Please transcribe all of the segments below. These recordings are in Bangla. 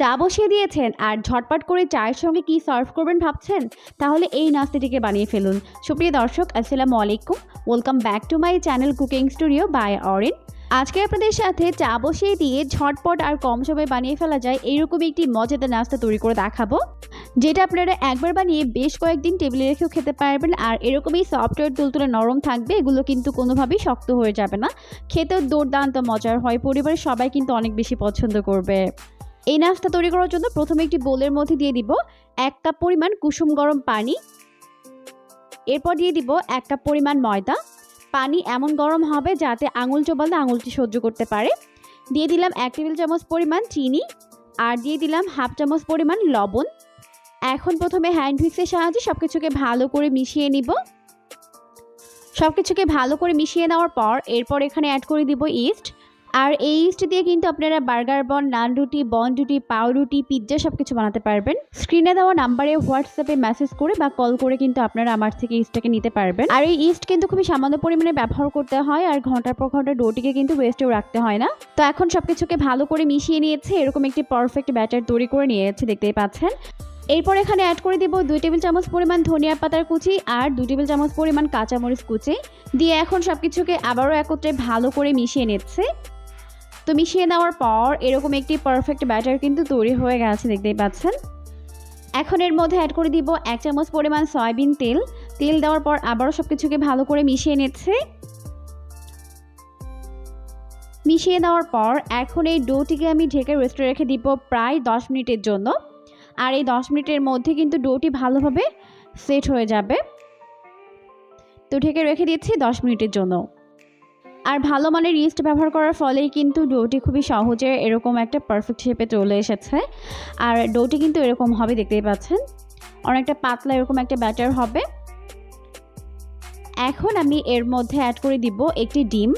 চা বসিয়ে দিয়েছেন আর ঝটপট করে চায়ের সঙ্গে কি সার্ভ করবেন ভাবছেন? তাহলে এই নাস্তাটিকে বানিয়ে ফেলুন। সুপ্রিয় দর্শক, আসসালামু আলাইকুম। Welcome back to my channel cooking studio by Arin আজকে আপনাদের সাথে চা বসিয়ে দিয়ে ঝটপট আর কম সময়ে বানিয়ে ফেলা যায় এইরকম একটি মজাদার নাস্তা তৈরি করে দেখাবো, যেটা আপনারা একবার বানিয়ে বেশ কয়েকদিন টেবিলে রেখেও খেতে পারবেন আর এরকমই সফটওয়্যার তুলতুলে নরম থাকবে, এগুলো কিন্তু কোনোভাবেই শক্ত হয়ে যাবে না। খেতেও দুর্দান্ত মজার হয়, পরিবারের সবাই কিন্তু অনেক বেশি পছন্দ করবে। এই নাস্তা তৈরি করার জন্য প্রথমে একটি বোলের মধ্যে দিয়ে দিব এক কাপ পরিমাণ কুসুম গরম পানি। এরপর দিয়ে দিব এক কাপ পরিমাণ ময়দা। পানি এমন গরম হবে যাতে আঙুল চোবালে আঙুলটি সহ্য করতে পারে। দিয়ে দিলাম এক টেবিল চামচ পরিমাণ চিনি আর দিয়ে দিলাম হাফ চামচ পরিমাণ লবণ। এখন প্রথমে হ্যান্ড মিক্সের সাহায্যে সব কিছুকে ভালো করে মিশিয়ে নিব। সব কিছুকে ভালো করে মিশিয়ে নেওয়ার পর এরপর এখানে অ্যাড করে দিব ইস্ট আর এই ইস্ট দিয়ে কিন্তু আপনারা বার্গার বন নান রুটি বন রুটি পাউ রুটি পিৎজা সব কিছু বানাতে পারবেন। স্ক্রিনে দেওয়া নাম্বারে হোয়াটসঅ্যাপে মেসেজ করে বা কল করে কিন্তু আপনারা আমার থেকে ইস্টটাকে নিতে পারবেন। আর এই ইস্ট কিন্তু খুবই সামান্য পরিমাণে ব্যবহার করতে হয় আর ঘণ্টার পর ঘণ্টা ডোটিকে কিন্তু ওয়েস্টেও রাখতে হয় না। তো এখন সব কিছুকে ভালো করে মিশিয়ে নিয়েছে, এরকম একটি পারফেক্ট ব্যাটার তৈরি করে নিয়েছে, দেখতেই পাচ্ছেন। এরপর এখানে অ্যাড করে দিব দুই টেবিল চামচ পরিমাণ ধনিয়া পাতার কুচি আর দুই টেবিল চামচ পরিমাণ কাঁচামরিচ কুচি। দিয়ে এখন সব কিছুকে আবারও একত্রে ভালো করে মিশিয়ে নিচ্ছে। তো মিশিয়ে নেওয়ার পর এরকম একটি পারফেক্ট ব্যাটার কিন্তু তৈরি হয়ে গেছে, দেখতেই পাচ্ছেন। এখন এর মধ্যে অ্যাড করে দিব এক চামচ পরিমাণ সয়াবিন তেল। তেল দেওয়ার পর আবারও সব কিছুকে ভালো করে মিশিয়ে নিচ্ছে। মিশিয়ে দেওয়ার পর এখন এই ডোটিকে আমি ঢেকে রেস্টে রেখে দিব প্রায় দশ মিনিটের জন্য। আর এই দশ মিনিটের মধ্যে কিন্তু ডোটি ভালোভাবে সেট হয়ে যাবে। তো ঢেকে রেখে দিচ্ছি দশ মিনিটের জন্য। আর ভালো মানের ইস্ট ব্যবহার করার ফলেই কিন্তু ডোটি খুবই সহজে এরকম একটা পারফেক্ট শেপে চলে এসেছে। আর ডোটি কিন্তু এরকম হবে, দেখতেই পাচ্ছেন। অনেকটা পাতলা এরকম একটা ব্যাটার হবে। এখন আমি এর মধ্যে অ্যাড করে দিব একটি ডিম।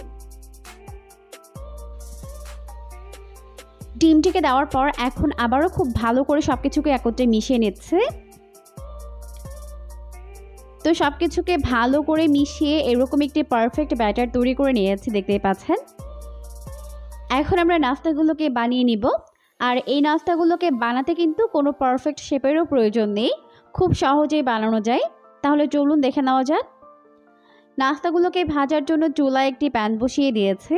ডিমটিকে দেওয়ার পর এখন আবারও খুব ভালো করে সব কিছুকে একত্রে মিশিয়ে নিচ্ছে। তো সব কিছুকে ভালো করে মিশিয়ে এরকম একটি পারফেক্ট ব্যাটার তৈরি করে নিয়েছি, দেখতেই পাচ্ছেন। এখন আমরা নাস্তাগুলোকে বানিয়ে নিব। আর এই নাস্তাগুলোকে বানাতে কিন্তু কোনো পারফেক্ট শেপেরও প্রয়োজন নেই। খুব সহজেই বানানো যায়। তাহলে চলুন দেখে নেওয়া যাক। নাস্তাগুলোকে ভাজার জন্য চুলায় একটি প্যান বসিয়ে দিয়েছে।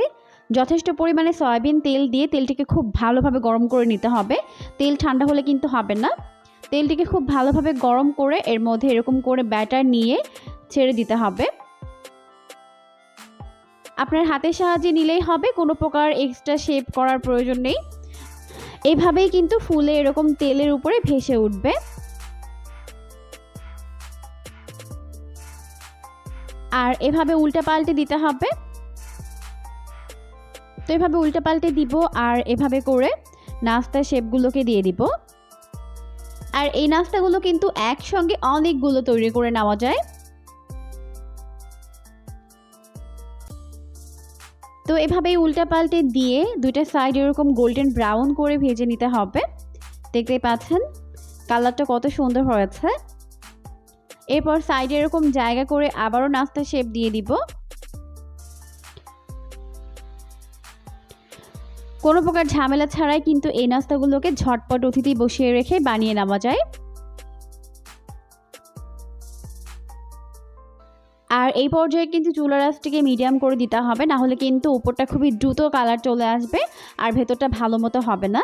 যথেষ্ট পরিমাণে সয়াবিন তেল দিয়ে তেলটিকে খুব ভালোভাবে গরম করে নিতে হবে। তেল ঠান্ডা হলে কিন্তু হবে না। তেলটিকে খুব ভালোভাবে গরম করে এর মধ্যে এরকম করে ব্যাটার নিয়ে ছেড়ে দিতে হবে। আপনার হাতের সাহায্যে নিলেই হবে, কোনো প্রকার এক্সট্রা শেপ করার প্রয়োজন নেই। এভাবেই কিন্তু ফুলে এরকম তেলের উপরে ভেসে উঠবে। আর এভাবে উল্টে পাল্টে দিতে হবে। তো এভাবে উল্টে পাল্টে দিব আর এভাবে করে নাস্তার শেপগুলোকে দিয়ে দিব। আর এই নাস্তাগুলো কিন্তু একসঙ্গে অনেকগুলো তৈরি করে নেওয়া যায়। তো এভাবেই উল্টা পাল্টে দিয়ে দুইটা সাইড এরকম গোল্ডেন ব্রাউন করে ভেজে নিতে হবে। দেখতে পাচ্ছেন কালারটা কত সুন্দর হয়েছে। এরপর সাইডে এরকম জায়গা করে আবারও নাস্তা শেপ দিয়ে দিব। কোনো প্রকার ঝামেলা ছাড়াই কিন্তু এই নাস্তাগুলোকে ঝটপট অতিথি বসিয়ে রেখে বানিয়ে নেওয়া যায়। আর এই পর্যায়ে কিন্তু চুলা রাসটিকে মিডিয়াম করে দিতে হবে, না হলে কিন্তু উপরটা খুবই দ্রুত কালার চলে আসবে আর ভেতরটা ভালো মতো হবে না।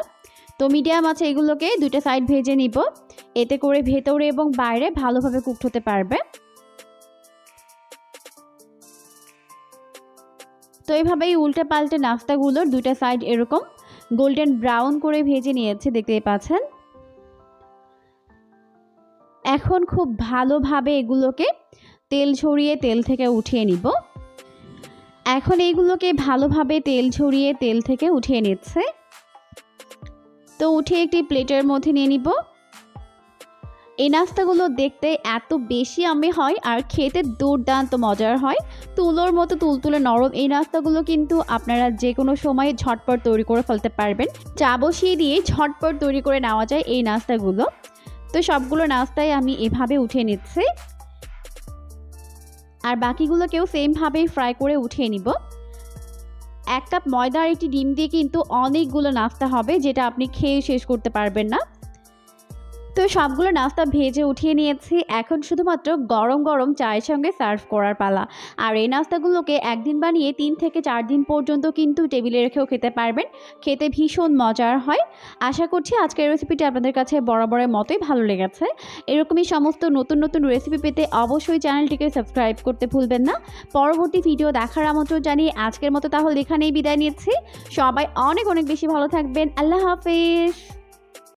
তো মিডিয়াম আছে এগুলোকে দুইটা সাইড ভেজে নিব, এতে করে ভেতরে এবং বাইরে ভালোভাবে কুকড হতে পারবে। তো এইভাবেই উল্টে পাল্টে নাস্তাগুলোর দুইটা সাইড এরকম গোল্ডেন ব্রাউন করে ভেজে নিয়েছে, দেখতেই পাচ্ছেন। এখন খুব ভালোভাবে এগুলোকে তেল ছড়িয়ে তেল থেকে উঠিয়ে নিব। এখন এইগুলোকে ভালোভাবে তেল ছড়িয়ে তেল থেকে উঠিয়ে নিচ্ছে। তো উঠে একটি প্লেটের মধ্যে নিয়ে নিব। এই নাস্তাগুলো দেখতে এত বেশি আমি হয় আর খেতে দুর্দান্ত মজার হয়। তুলোর মতো তুলতুলে নরম এই নাস্তাগুলো কিন্তু আপনারা যে কোনো সময় ঝটপট তৈরি করে ফেলতে পারবেন। চা বসিয়ে দিয়ে ঝটপট তৈরি করে নেওয়া যায় এই নাস্তাগুলো। তো সবগুলো নাস্তায় আমি এভাবে উঠিয়ে নিচ্ছি। আর বাকিগুলোকেও সেমভাবেই ফ্রাই করে উঠিয়ে নিব। এক কাপ ময়দা একটি ডিম দিয়ে কিন্তু অনেকগুলো নাস্তা হবে, যেটা আপনি খেয়ে শেষ করতে পারবেন না। তো সবগুলো নাস্তা ভেজে উঠিয়ে নিয়েছি। এখন শুধুমাত্র গরম গরম চায়ের সঙ্গে সার্ভ করার পালা। আর এই নাস্তাগুলোকে একদিন বানিয়ে তিন থেকে চার দিন পর্যন্ত কিন্তু টেবিলে রেখেও খেতে পারবেন। খেতে ভীষণ মজার হয়। আশা করছি আজকের রেসিপিটি আপনাদের কাছে বরাবরের মতোই ভালো লেগেছে। এরকমই সমস্ত নতুন নতুন রেসিপি পেতে অবশ্যই চ্যানেলটিকে সাবস্ক্রাইব করতে ভুলবেন না। পরবর্তী ভিডিও দেখার আমন্ত্রণ জানিয়ে আজকের মতো তাহলে এখানেই বিদায় নিচ্ছি। সবাই অনেক অনেক বেশি ভালো থাকবেন। আল্লাহ হাফিজ।